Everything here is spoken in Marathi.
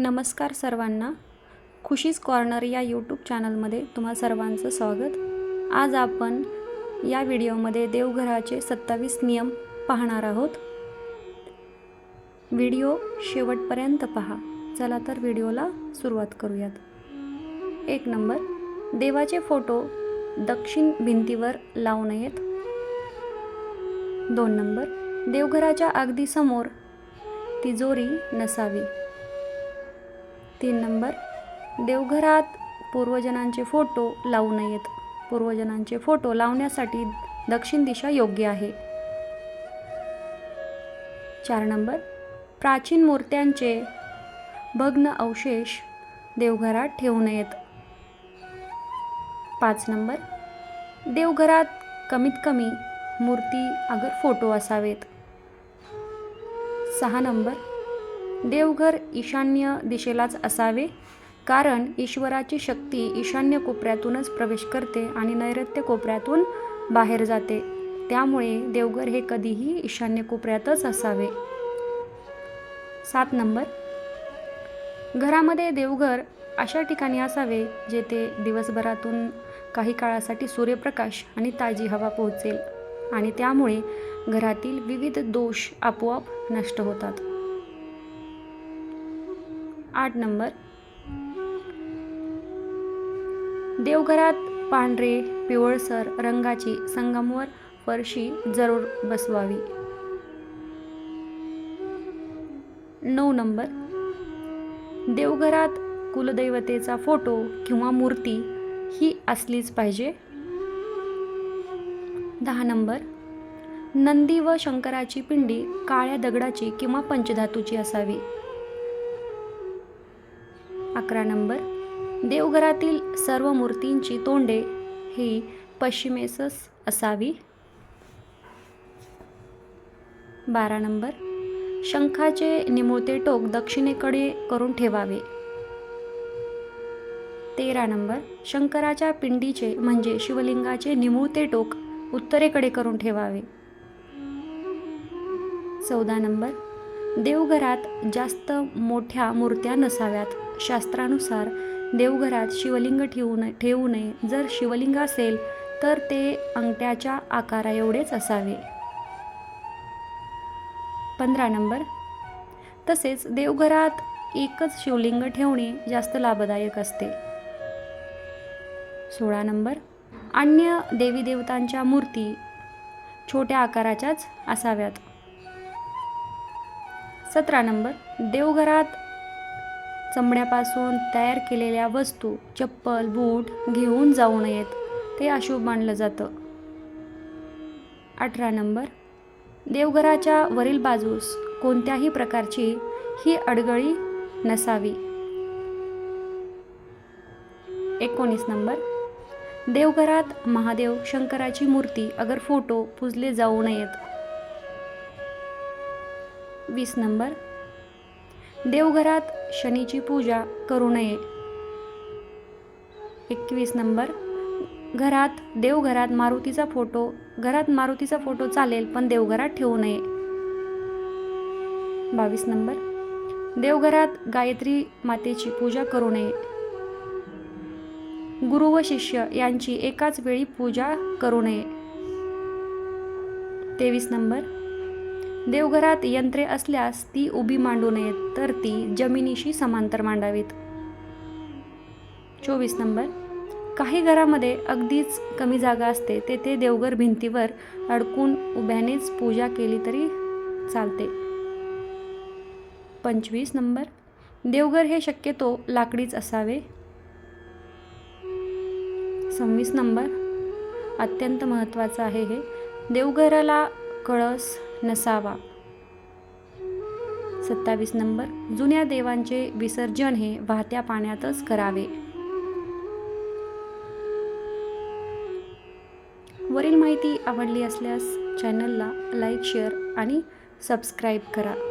नमस्कार सर्वांना. खुशीज कॉर्नर या यूट्यूब चॅनलमध्ये तुम्हा सर्वांचं स्वागत. आज आपण या व्हिडिओमध्ये देवघराचे सत्तावीस नियम पाहणार आहोत. व्हिडिओ शेवटपर्यंत पहा. चला तर व्हिडिओला सुरुवात करूयात. एक नंबर. देवाचे फोटो दक्षिण भिंतीवर लावू नयेत. दोन नंबर. देवघराच्या अगदी समोर तिजोरी नसावी. तीन नंबर. देवघरात पूर्वजनांचे फोटो लावू नयेत. पूर्वजनांचे फोटो लावण्यासाठी दक्षिण दिशा योग्य आहे. चार नंबर. प्राचीन मूर्त्यांचे भग्न अवशेष देवघरात ठेवू नयेत. पाच नंबर. देवघरात कमीत कमी मूर्ती अगर फोटो असावेत. सहा नंबर. देवघर ईशान्य दिशेलाच असावे कारण ईश्वराची शक्ती ईशान्य कोपऱ्यातूनच प्रवेश करते आणि नैऋत्य कोपऱ्यातून बाहेर जाते. त्यामुळे देवघर हे कधीही ईशान्य कोपऱ्यातच असावे. सात नंबर. घरामध्ये देवघर अशा ठिकाणी असावे जेथे दिवसभरातून काही काळासाठी सूर्यप्रकाश आणि ताजी हवा पोहोचेल आणि त्यामुळे घरातील विविध दोष आपोआप नष्ट होतात. आठ नंबर. देवघरात पांढरे पिवळसर रंगाची संगमवर फरशी जरूर बसवावी. नऊ नंबर. देवघरात कुलदैवतेचा फोटो किंवा मूर्ती ही असलीच पाहिजे. दहा नंबर. नंदी व शंकराची पिंडी काळ्या दगडाची किंवा पंचधातूची असावी. अकरा नंबर. देवघरातील सर्व मूर्तींची तोंडे ही पश्चिमेसच असावी. बारा नंबर. शंखाचे निमुळते टोक दक्षिणेकडे करून ठेवावे. तेरा नंबर. शंकराच्या पिंडीचे म्हणजे शिवलिंगाचे निमुळते टोक उत्तरेकडे करून ठेवावे. चौदा नंबर. देवघरात जास्त मोठ्या मूर्त्या नसाव्यात. शास्त्रानुसार देवघरात शिवलिंग ठेवू नये ठेवू नये. जर शिवलिंग असेल तर ते अंगठ्याच्या आकारा एवढेच असावे. पंधरा नंबर. तसेच देवघरात एकच शिवलिंग ठेवणे जास्त लाभदायक असते. सोळा नंबर. अन्य देवी देवतांच्या मूर्ती छोट्या आकाराच्याच असाव्यात. सतरा नंबर. देवघरात चमड्यापासून तयार केलेल्या वस्तू चप्पल बूट घेऊन जाऊ नयेत ते अशुभ मानलं जातं. अठरा नंबर. देवघराच्या वरील बाजूस कोणत्याही प्रकारची ही अडगळी नसावी. एकोणीस नंबर. देवघरात महादेव शंकराची मूर्ती अगर फोटो पुजले जाऊ नयेत वीस नंबर. देवघरात शनीची पूजा करू नये. एकवीस नंबर. घरात देवघरात मारुतीचा फोटो घरात मारुतीचा फोटो चालेल पण देवघरात ठेवू नये. बावीस नंबर. देवघरात गायत्री मातेची पूजा करू नये. गुरु व शिष्य यांची एकाच वेळी पूजा करू नये. तेवीस नंबर. देवघरात यंत्रे असल्यास ती उभी मांडू नयेत तर ती जमिनीशी समांतर मांडावीत. चोवीस नंबर. काही घरामध्ये अगदीच कमी जागा असते तेथे देवघर भिंतीवर अडकून उभ्यानेच पूजा केली तरी चालते. पंचवीस नंबर. देवघर हे शक्यतो लाकडीच असावे. सव्वीस नंबर. अत्यंत महत्त्वाचं आहे हे. देवघराला कळस नसावा. सत्तावीस नंबर. जुन्या देवांचे विसर्जन हे वाहत्या पाण्यातच करावे. वरील माहिती आवडली असल्यास चॅनलला लाईक शेअर आणि सबस्क्राईब करा.